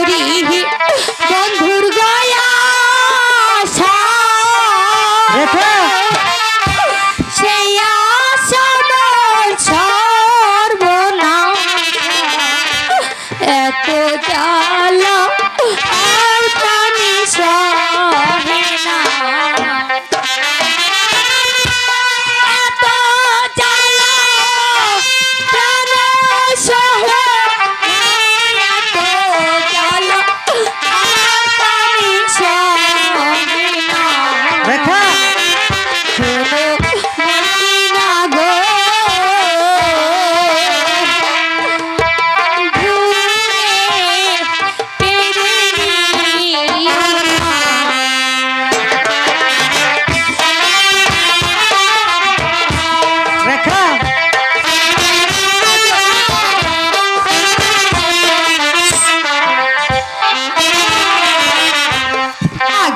করি বন্ধুর গয়া রেখা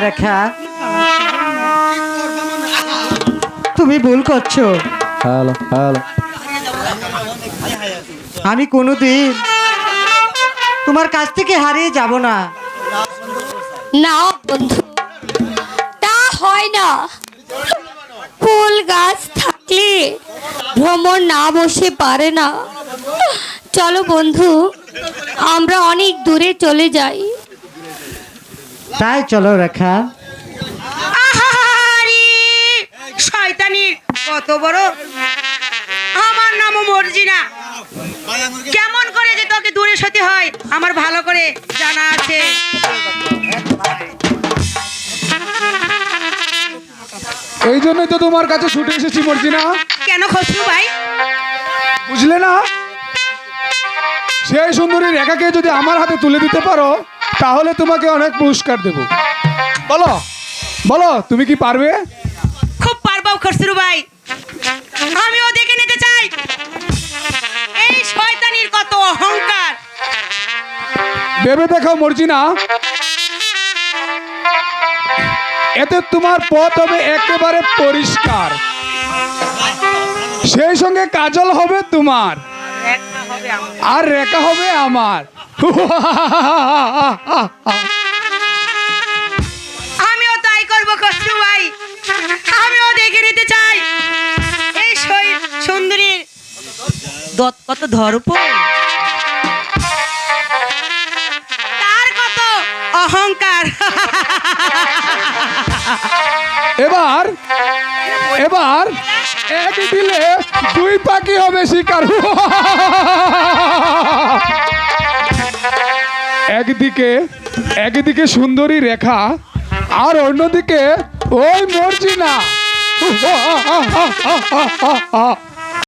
রেখা। তুমি ভুল করছ। আমি কোনোদিন তোমার কাছ থেকে হারিয়ে যাব না। না বন্ধু তা হয় না। ফুল গাছ থাকলে ভ্রমণ না বসে পারে না। চলো বন্ধু আমরা অনেক দূরে চলে যাই। তাই চলো রেখা। শয়তানির কত বড়। আমার নামও মর্জিনা কেমন করে যে তোকে দূরে সতে হয় আমার ভালো করে জানা আছে। এই জন্যই তো তোমার কাছে ছুটে এসেছি মর্জিনা। কেন খসরু ভাই? বুঝলে না? সেই সুন্দরী রেখাকে যদি আমার হাতে তুলে দিতে পারো তাহলে তোমাকে অনেক পুরস্কার দেব। বলো বলো তুমি কি পারবে? খুব পারব খসরু ভাই। আমিও দেখে নিতে চাই। এই শয়তানির কত অহংকার। ভেবে দেখো মর্জিনা এতে তোমার পথ হবে একেবারে পরিষ্কার। সেই সঙ্গে কাজল হবে তোমার। আর রেখা হবে আমার। আমিও তাই করব খসরু ভাই। আমিও দেখে নিতে চাই। এই সই- সুন্দরীর। দত কত ধরপ। তার কত অহংকার। এবার এবার এক দিলে দুই পাখি হবে শিকার। একদিকে একদিকে সুন্দরী রেখা আর অন্যদিকে ওই মর্জিনা।